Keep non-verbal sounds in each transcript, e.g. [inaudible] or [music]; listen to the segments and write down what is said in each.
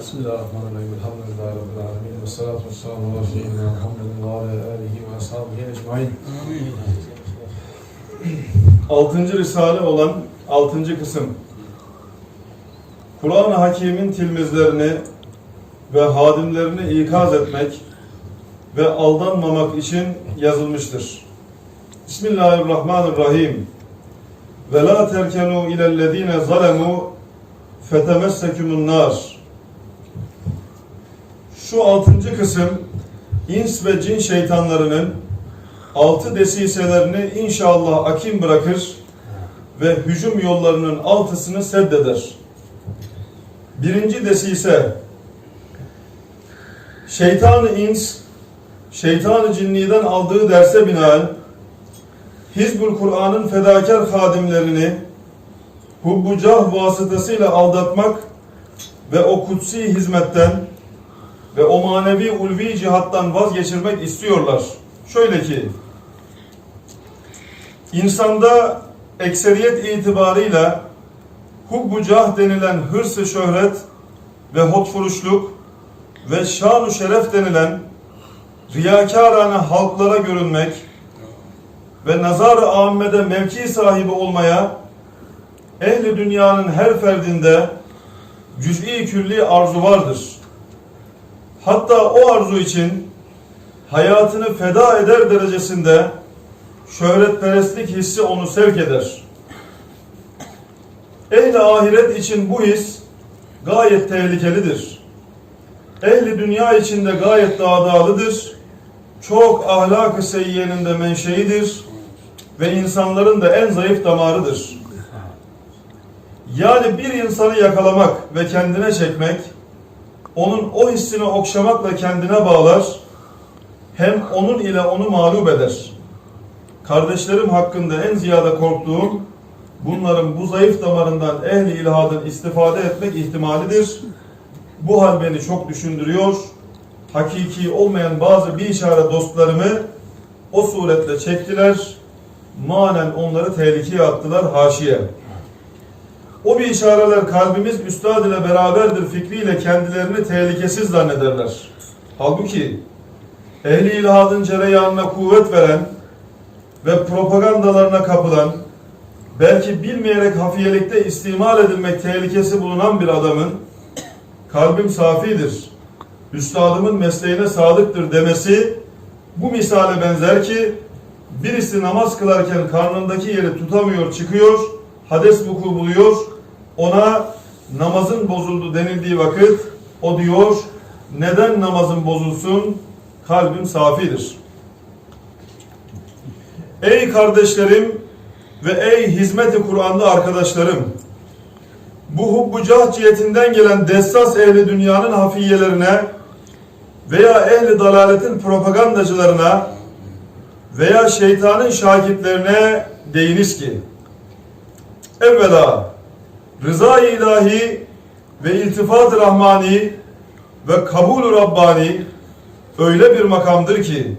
Bismillahirrahmanirrahim. Elhamdülillahi Rabbil alemin. Ve salatu ve selamu ala seyyidina Muhammedin ve ala alihi ve ashabihi ecmain. Altıncı Risale olan altıncı kısım. Kur'an-ı Hakim'in tilmizlerini ve hadimlerini ikaz etmek ve aldanmamak için yazılmıştır. Bismillahirrahmanirrahim. Ve la terkenu ilellezine zalemu fetemessekumun nar. Şu altıncı kısım ins ve cin şeytanlarının altı desiselerini inşallah akim bırakır ve hücum yollarının altısını seddeder. Birinci desise şeytan-ı ins şeytan-ı cinniden aldığı derse binaen Hizbul Kur'an'ın fedakar hadimlerini hubbucah vasıtasıyla aldatmak ve o kutsi hizmetten ve o manevi ulvi cihattan vazgeçirmek istiyorlar. Şöyle ki, insanda ekseriyet itibarıyla hubbucah denilen hırsı şöhret ve hotfuruşluk ve şanu şeref denilen riyakarane halklara görünmek ve nazar-ı âmmede mevki sahibi olmaya ehli dünyanın her ferdinde cüz'i külli arzu vardır. Hatta o arzu için hayatını feda eder derecesinde şöhretperestlik hissi onu sevk eder. Ehli ahiret için bu his gayet tehlikelidir. Ehli dünya için de gayet dağdağlıdır. Çok ahlak-ı seyyiyenin de menşeidir ve insanların da en zayıf damarıdır. Yani bir insanı yakalamak ve kendine çekmek, onun o hissini okşamakla kendine bağlar, hem onun ile onu mağlup eder. Kardeşlerim hakkında en ziyade korktuğum, bunların bu zayıf damarından ehli ilhadın istifade etmek ihtimalidir. Bu hal beni çok düşündürüyor. Hakiki olmayan bazı bir işare dostlarımı o suretle çektiler. Manen onları tehlikeye attılar haşiye. O bir işareler kalbimiz üstad ile beraberdir fikriyle kendilerini tehlikesiz zannederler. Halbuki ehli ilhadın cereyanına kuvvet veren ve propagandalarına kapılan, belki bilmeyerek hafiyelikte istimal edilmek tehlikesi bulunan bir adamın kalbim safidir, üstadımın mesleğine sadıktır demesi bu misale benzer ki birisi namaz kılarken karnındaki yeri tutamıyor çıkıyor, hades vuku buluyor, ona namazın bozuldu denildiği vakit o diyor neden namazın bozulsun kalbim safidir. Ey kardeşlerim ve ey hizmeti Kur'an'da arkadaşlarım bu hubbucah cihetinden gelen dessas ehli dünyanın hafiyelerine veya ehli dalaletin propagandacılarına veya şeytanın şakitlerine deyiniz ki evvela rıza-i ilahi ve iltifat-ı rahmani ve kabul-ü rabbani öyle bir makamdır ki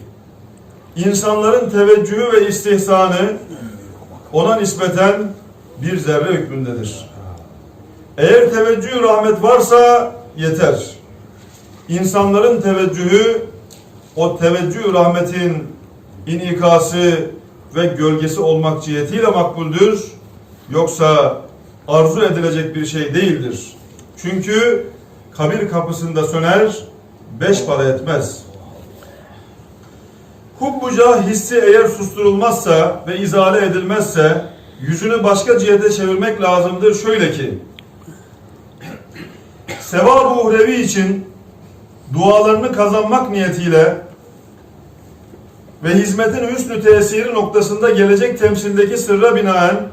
insanların teveccühü ve istihsanı ona nispeten bir zerre hükmündedir. Eğer teveccühü rahmet varsa yeter. İnsanların teveccühü o teveccühü rahmetin inikası ve gölgesi olmak cihetiyle makbuldür. Yoksa arzu edilecek bir şey değildir. Çünkü kabir kapısında söner, beş para etmez. Hubbuca hissi eğer susturulmazsa ve izale edilmezse yüzünü başka cihete çevirmek lazımdır. Şöyle ki sevab-ı uhrevi için dualarını kazanmak niyetiyle ve hizmetin hüsnü tesiri noktasında gelecek temsildeki sırra binaen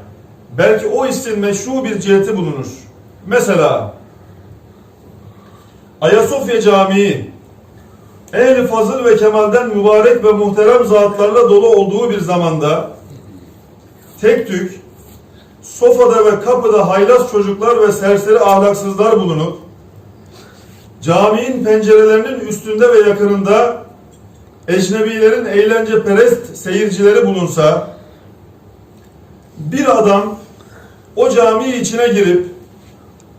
belki o hissin meşru bir ciheti bulunur. Mesela Ayasofya Camii ehli fazıl ve kemalden mübarek ve muhterem zatlarla dolu olduğu bir zamanda tek tük sofada ve kapıda haylaz çocuklar ve serseri ahlaksızlar bulunup caminin pencerelerinin üstünde ve yakınında ecnebilerin eğlence perest seyircileri bulunsa bir adam o cami içine girip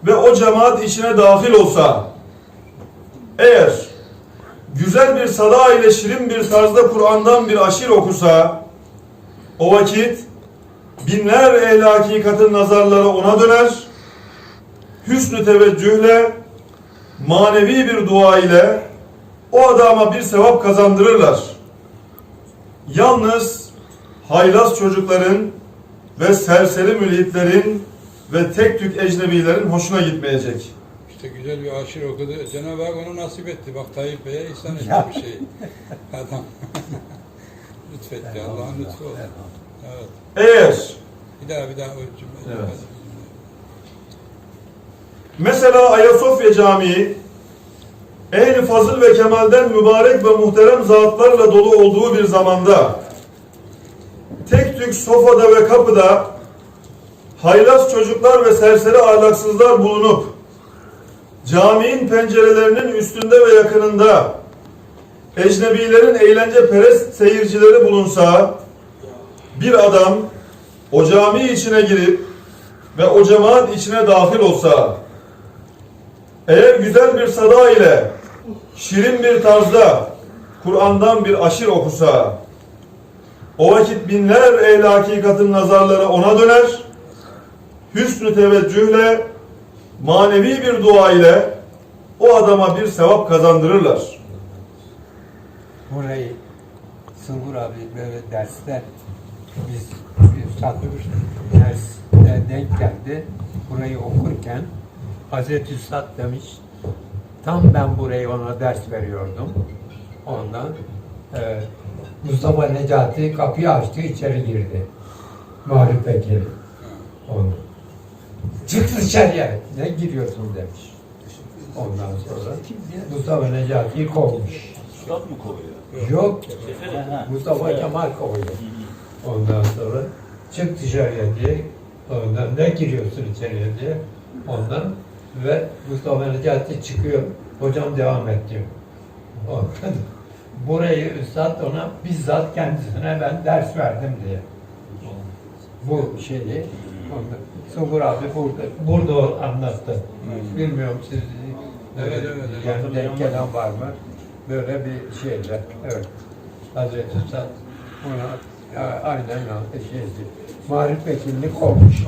ve o cemaat içine dahil olsa eğer güzel bir sada ile şirin bir tarzda Kur'an'dan bir aşir okusa o vakit binler ehl hakikatin nazarları ona döner hüsnü teveccühle manevi bir dua ile o adama bir sevap kazandırırlar. Yalnız haylaz çocukların ve serseri mülhitlerin ve tek tük ecnebilerin hoşuna gitmeyecek. İşte güzel bir aşir okudu. Cenab-ı Hak onu nasip etti. Bak Tayyip Bey'e ihsan etti Ya. bir şey. [laughs] Adam. [laughs] Lütfetti. Allah'ın lütfu oldu. Evet. Eğer Bir daha bir daha o cümle. Evet. mesela Ayasofya Camii ehli fazıl ve kemalden mübarek ve muhterem zatlarla dolu olduğu bir zamanda tek tük sofada ve kapıda haylaz çocuklar ve serseri ahlaksızlar bulunup caminin pencerelerinin üstünde ve yakınında ecnebilerin eğlence perest seyircileri bulunsa bir adam o cami içine girip ve o cemaat içine dahil olsa eğer güzel bir sada ile şirin bir tarzda Kur'an'dan bir aşir okusa o vakit binler ehl hakikatin nazarları ona döner hüsnü teveccühle manevi bir dua ile o adama bir sevap kazandırırlar. Burayı Sungur abi böyle derste biz üstad derste denk geldi. Burayı okurken Hazreti Üstad demiş tam ben burayı ona ders veriyordum. Ondan e, Mustafa Necati kapıyı açtı içeri girdi. Muharip Bekir'i. Ondan. Çık dışarıya. Ne giriyorsun demiş. Ondan sonra Mustafa Necati'yi kovmuş. Üstad mı kovuyor? Yok. Mustafa Kemal kovuyor. Ondan sonra çık dışarıya diye ondan ne giriyorsun içeriye diye ondan ve Mustafa Necati çıkıyor. Hocam devam et diyor. Ondan burayı üstad ona bizzat kendisine ben ders verdim diye. Bu şeyi. Sungur abi burada, burada anlattı. Bilmiyorum siz Evet, evet, evet. denk gelen var mı? Böyle bir şeyle. Evet. Hazreti Üstad ona a- aynen şeydi. Marif vekilini kovmuş.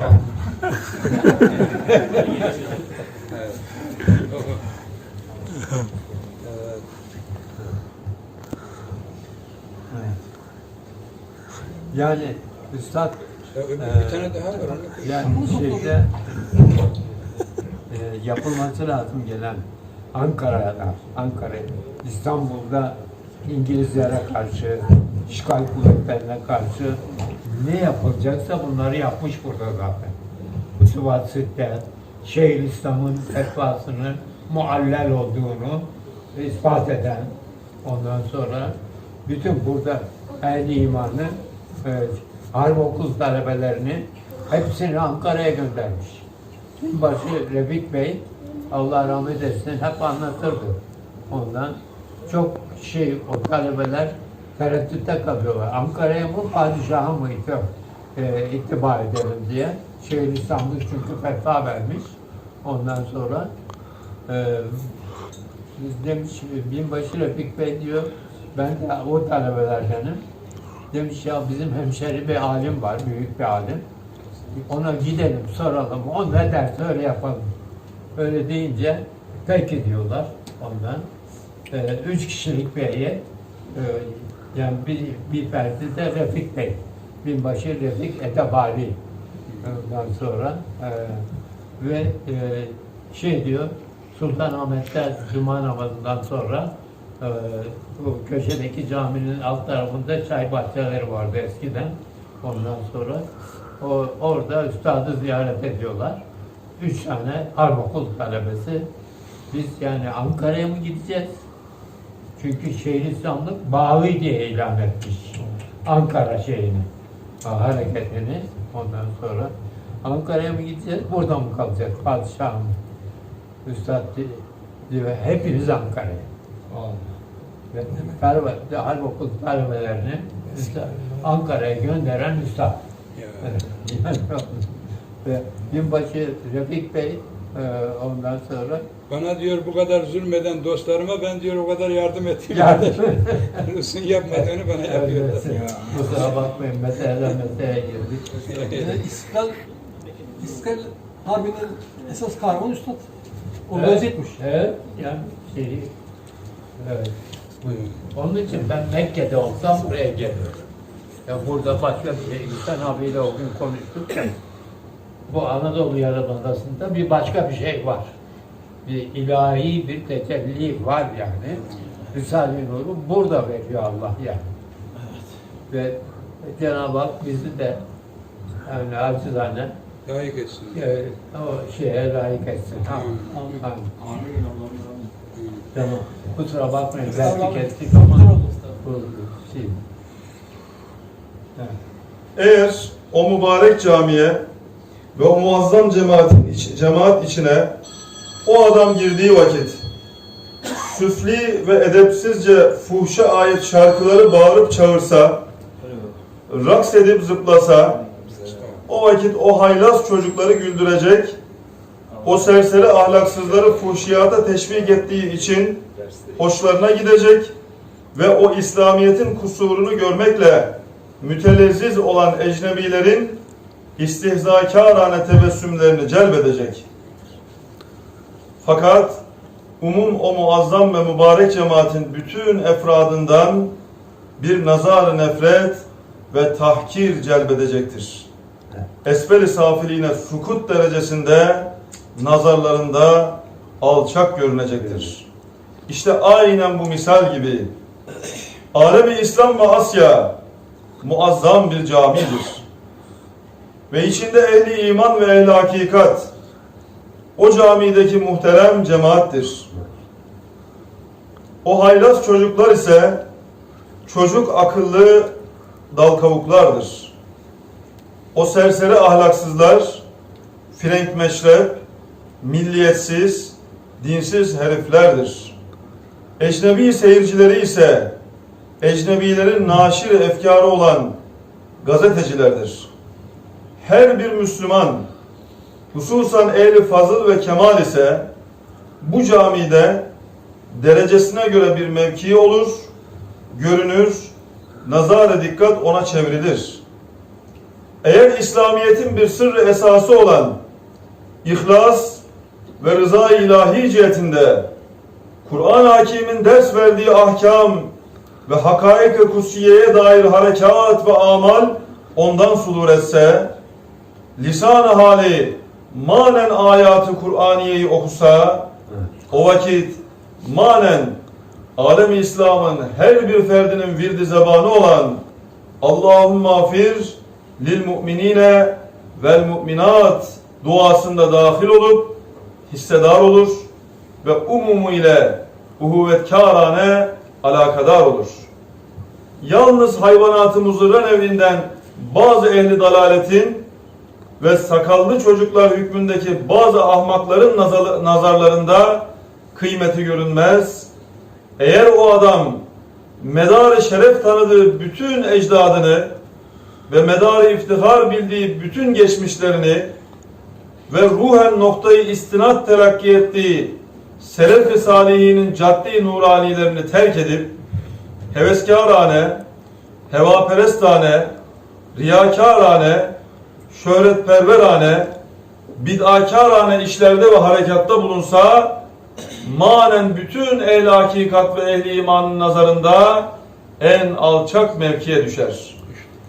Evet. [laughs] Yani Üstad Ya Ee, bir tane daha var. Yani şeyde e, yapılması lazım gelen Ankara'da, Ankara, İstanbul'da İngilizlere karşı, işgal kuvvetlerine karşı ne yapılacaksa bunları yapmış burada zaten. Usuvat Sitte, Şeyhülislam'ın fetvasının muallel olduğunu ispat eden, ondan sonra bütün burada ehli imanı e, harp okul talebelerini hepsini Ankara'ya göndermiş. Başı Refik Bey, Allah rahmet etsin hep anlatırdı. Ondan çok şey o talebeler tereddütte kalıyorlar. Ankara'ya mı padişaha mı e, itibar edelim diye. Şeyhülislamlık çünkü fetva vermiş. Ondan sonra e, demiş binbaşı Refik Bey diyor ben de o talebelerdenim. Demiş ya bizim hemşeri bir alim var, büyük bir alim. Ona gidelim, soralım. O ne derse öyle yapalım. Öyle deyince peki diyorlar ondan. Ee, üç kişilik bir heyet. Ee, yani bir, bir ferdi de Refik Bey. Binbaşı Refik Etebali. Ondan sonra e, ve e, şey diyor Sultanahmet'te Cuma namazından sonra e, bu köşedeki caminin alt tarafında çay bahçeleri vardı eskiden. Ondan sonra o, orada üstadı ziyaret ediyorlar. Üç tane harp okul talebesi. Biz yani Ankara'ya mı gideceğiz? Çünkü Şeyhülislamlık bağlı diye ilan etmiş. Ankara şeyini, ha, hareketini. Ondan sonra Ankara'ya mı gideceğiz, burada mı kalacağız padişahım? Üstad di- diyor, hepiniz Ankara'ya. Ve talebe, harp okul talebelerini Ankara'ya gönderen üstad. Evet. [laughs] Ve binbaşı Refik Bey Ee, ondan sonra Bana diyor bu kadar zulmeden dostlarıma ben diyor o kadar yardım ettim. yardım. [laughs] Rus'un yapmadığını bana yapıyorlar. Kusura bakmayın meseleden meseleye girdik. Yani İstiklal, İstiklal Harbi'nin esas kahramanı Üstad. Organize etmiş. Evet, yani şey, evet. Onun için ben Mekke'de olsam buraya geliyorum. Ya burada başka bir şey, İhsan abiyle o gün konuştuk bu Anadolu Yarımadası'nda bir başka bir şey var. Bir ilahi bir tecelli var yani. Risale-i Nur'u burada veriyor Allah yani. Ve Cenab-ı Hak bizi de yani acizane Layık etsin. e, o şeye layık etsin. Amin. Amin. Tamam. Kusura bakmayın. Belki kestik ama bu şey. Evet. Eğer o mübarek camiye ve o muazzam cemaatin iç- cemaat içine o adam girdiği vakit süfli ve edepsizce fuhşa ait şarkıları bağırıp çağırsa, raks edip zıplasa, o vakit o haylaz çocukları güldürecek, o serseri ahlaksızları fuhşiyata teşvik ettiği için hoşlarına gidecek ve o İslamiyet'in kusurunu görmekle mütelezziz olan ecnebilerin istihzakârane tebessümlerini celbedecek. Fakat umum o muazzam ve mübarek cemaatin bütün efradından bir nazar nefret ve tahkir celbedecektir. Esfel-i safiliğine sukut derecesinde nazarlarında alçak görünecektir. İşte aynen bu misal gibi Alemi İslam ve Asya muazzam bir camidir. Ve içinde ehli iman ve ehli hakikat o camideki muhterem cemaattir. O haylaz çocuklar ise çocuk akıllı dal kavuklardır. O serseri ahlaksızlar, frenk meşrep, milliyetsiz, dinsiz heriflerdir. Ecnebi seyircileri ise ecnebilerin naşir efkarı olan gazetecilerdir. Her bir Müslüman, hususan ehli fazıl ve kemal ise bu camide derecesine göre bir mevki olur, görünür, nazara dikkat ona çevrilir. Eğer İslamiyet'in bir sırrı esası olan ihlas ve rıza-i ilahi cihetinde Kur'an Hakim'in ders verdiği ahkam ve hakaik-i kutsiyeye dair harekat ve amal ondan sudur etse, lisan-ı hali manen ayatı Kur'aniyeyi okusa, o vakit manen alem İslam'ın her bir ferdinin virdi zebanı olan Allahümme afir lil mu'minine vel mu'minat duasında dahil olup hissedar olur ve umumu ile uhuvvetkârane alakadar olur. Yalnız hayvanatı muzırran evinden bazı ehli dalaletin ve sakallı çocuklar hükmündeki bazı ahmakların nazar- nazarlarında kıymeti görünmez. Eğer o adam medarı şeref tanıdığı bütün ecdadını ve medarı iftihar bildiği bütün geçmişlerini ve ruhen noktayı istinat terakki ettiği selef-i salihinin caddi nuranilerini terk edip heveskârane, hevaperestane, riyakârane, şöhretperverane, bid'akârane işlerde ve harekatta bulunsa manen bütün ehl hakikat ve ehli imanın nazarında en alçak mevkiye düşer.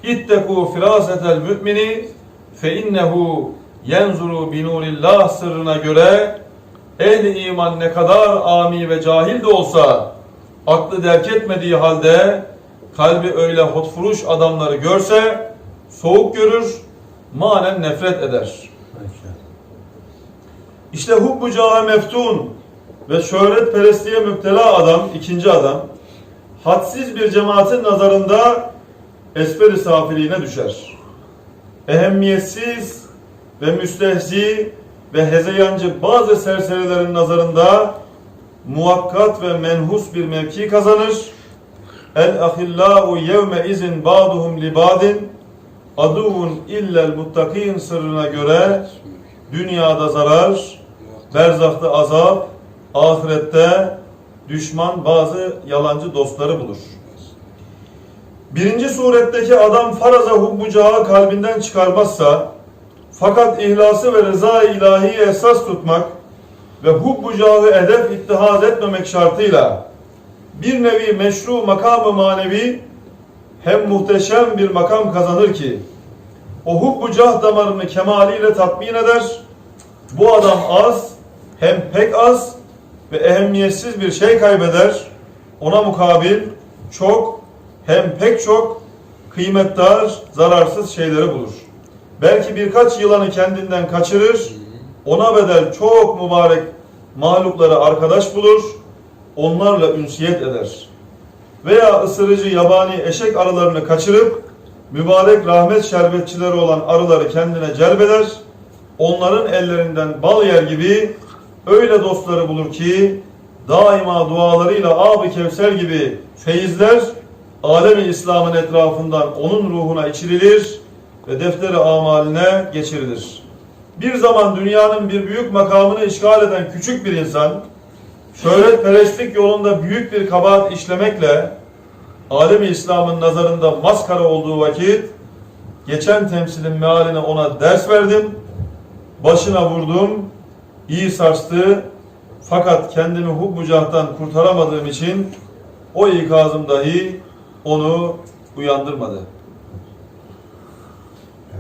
İttekû firâsetel mümini fe innehu yenzuru binurillah sırrına göre ehli iman ne kadar ami ve cahil de olsa aklı derk etmediği halde kalbi öyle hotfuruş adamları görse soğuk görür, manen nefret eder. İşte hubbu cahe meftun ve şöhret perestliğe müptela adam, ikinci adam, hadsiz bir cemaatin nazarında esferi safiliğine düşer. Ehemmiyetsiz ve müstehzi ve hezeyancı bazı serserilerin nazarında muhakkat ve menhus bir mevki kazanır. El ahillau yevme izin ba'duhum li ba'din aduvun illel muttakin sırrına göre dünyada zarar, berzahta azap, ahirette düşman bazı yalancı dostları bulur. Birinci suretteki adam faraza hubbucağı kalbinden çıkarmazsa, fakat ihlası ve rıza-i ilahiyi esas tutmak ve hubbucağı hedef ittihaz etmemek şartıyla bir nevi meşru makamı manevi hem muhteşem bir makam kazanır ki o hubbucah damarını kemaliyle tatmin eder. Bu adam az hem pek az ve ehemmiyetsiz bir şey kaybeder. Ona mukabil çok hem pek çok kıymetdar, zararsız şeyleri bulur. Belki birkaç yılanı kendinden kaçırır, ona bedel çok mübarek mahlukları arkadaş bulur, onlarla ünsiyet eder. Veya ısırıcı yabani eşek arılarını kaçırıp, mübarek rahmet şerbetçileri olan arıları kendine celbeder, onların ellerinden bal yer gibi öyle dostları bulur ki, daima dualarıyla ab-ı kevser gibi feyizler, alemi İslam'ın etrafından onun ruhuna içirilir ve defteri amaline geçirilir. Bir zaman dünyanın bir büyük makamını işgal eden küçük bir insan, şöhretperestlik yolunda büyük bir kabahat işlemekle alemi İslam'ın nazarında maskara olduğu vakit geçen temsilin mealine ona ders verdim. Başına vurdum. iyi sarstı. Fakat kendimi hubbucahtan kurtaramadığım için o ikazım dahi onu uyandırmadı.